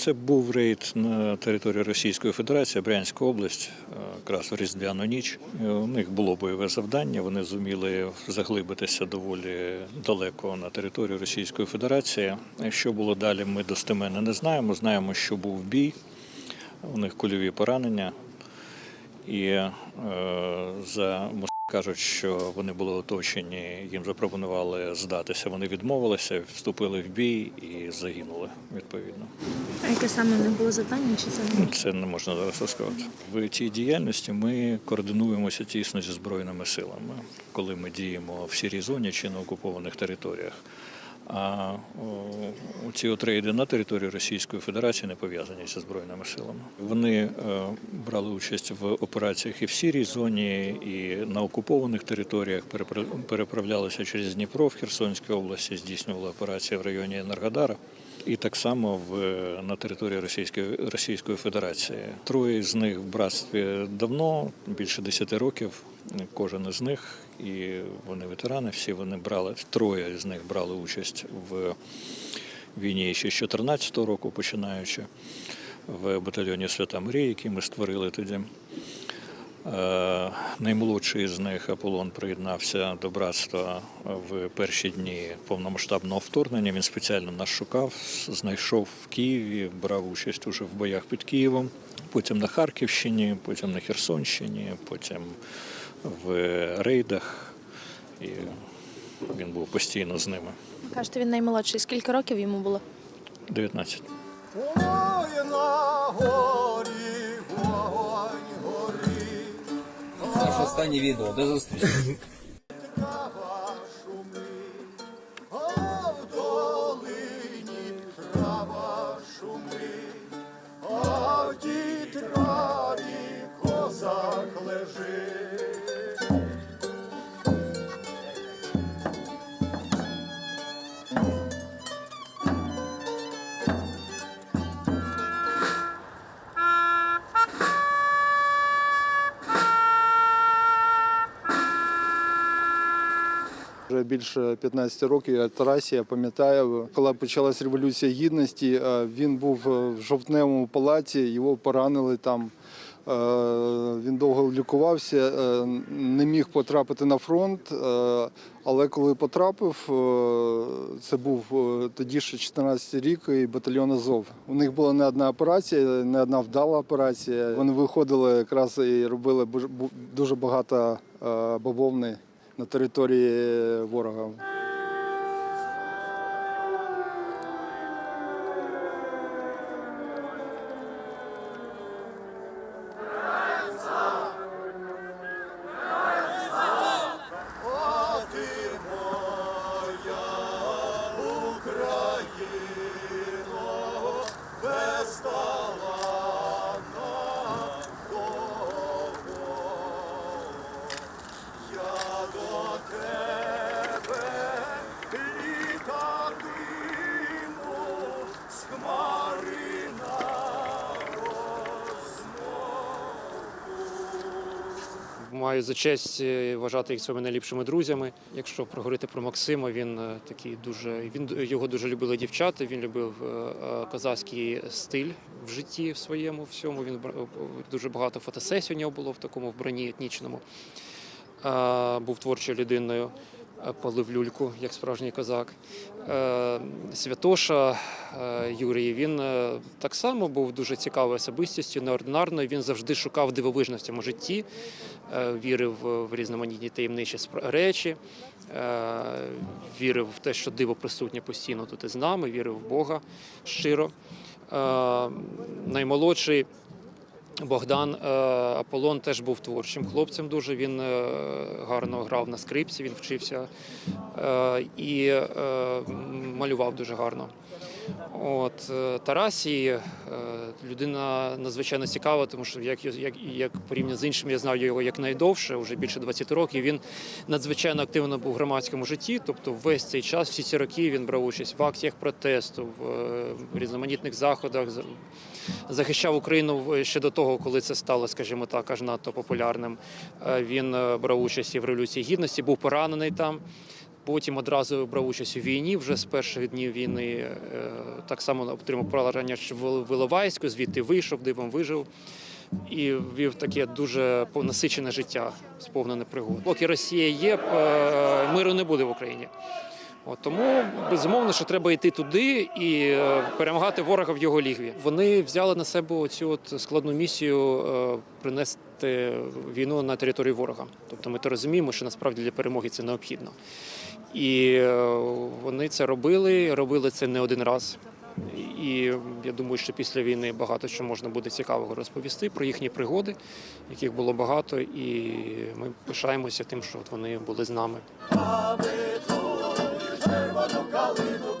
Це був рейд на територію Російської Федерації, Брянська область, е, якраз в Різдвяну ніч. Е, У них було бойове завдання. Вони зуміли заглибитися доволі далеко на територію Російської Федерації. Що було далі, ми достеменно не знаємо. Знаємо, що був бій. У них кульові поранення. І е, за кажуть, що вони були оточені, їм запропонували здатися. Вони відмовилися, вступили в бій і загинули відповідно. А яке саме не було завдання? Чи це не Це не можна зараз розказати. В цій діяльності ми координуємося тісно зі збройними силами, коли ми діємо в сірій зоні чи на окупованих територіях. А ці от рейди на території Російської Федерації не пов'язані зі збройними силами. Вони е, брали участь в операціях і в сірій зоні, і на окупованих територіях перепра- переправлялися через Дніпро в Херсонській області, здійснювали операції в районі Енергодара. І так само в, на території Російської, Російської Федерації. Троє з них в братстві давно, більше 10 років, кожен із них, і вони ветерани, всі вони брали, троє з них брали участь в війні ще з 2014 року, починаючи в батальйоні Свята Марія, який ми створили тоді. Е, Наймолодший з них Аполлон приєднався до братства в перші дні повномасштабного вторгнення. Він спеціально нас шукав, знайшов в Києві, брав участь уже в боях під Києвом, потім на Харківщині, потім на Херсонщині, потім в рейдах. І він був постійно з ними. кажете, він наймолодший? Скільки років йому було? 19. Ой, на горі, Наше останнє відео. До зустрічі. Вже більше 15 років я Тарасі, я пам'ятаю, коли почалась революція гідності, е, він був е, в жовтневому палаці, його поранили там. Е, Він довго лікувався, не міг потрапити на фронт, але коли потрапив, це був тоді ще 14 рік і батальйон Азов. У них була не одна операція, не одна вдала операція. Вони виходили якраз і робили дуже багато бавовни на території ворога. Маю за честь е, вважати їх своїми найліпшими друзями. Якщо проговорити про Максима, він е, такий дуже він його дуже любили дівчата. Він любив е, козацький стиль в житті в своєму всьому. Він дуже багато фотосесій у нього було в такому вбранні етнічному. Був творчою людиною. Е, Палив люльку, як справжній козак. Е, Святоша е, Юрій, він так само був дуже цікавою особистістю, неординарною. Він завжди шукав дивовижності в житті, е, вірив в різноманітні таємничі речі, вірив в те, що диво присутнє постійно тут із нами, вірив в Бога щиро. Наймолодший Богдан е, Аполлон теж був творчим хлопцем. Дуже він е, гарно грав на скрипці, він вчився е, і малював дуже гарно. От е, Тарасій е, людина надзвичайно цікава, тому що як, як, як порівняно з іншими, я знав його як найдовше, вже більше 20 років. Він надзвичайно активно був в громадському житті. Тобто, весь цей час, всі ці роки він брав участь в акціях протесту, в, е, різноманітних заходах. Захищав Україну ще до того, коли це стало, скажімо так, аж надто популярним. Він брав участь і в революції гідності, був поранений там. Потім одразу брав участь у війні. Вже з перших днів війни е, так само отримав поранення в Іловайську, звідти вийшов, дивом вижив. І вів таке дуже насичене життя, сповнене пригод. Поки Росія є, е, миру не буде в Україні. От, тому безумовно, що треба йти туди і е, перемагати ворога в його лігві. Вони взяли на себе цю от складну місію принести війну на територію ворога. Тобто ми то розуміємо, що насправді для перемоги це необхідно. І е, вони це робили, робили це не один раз. І я думаю, що після війни багато що можна буде цікавого розповісти про їхні пригоди, яких було багато, і ми пишаємося тим, що от вони були з нами. червону калину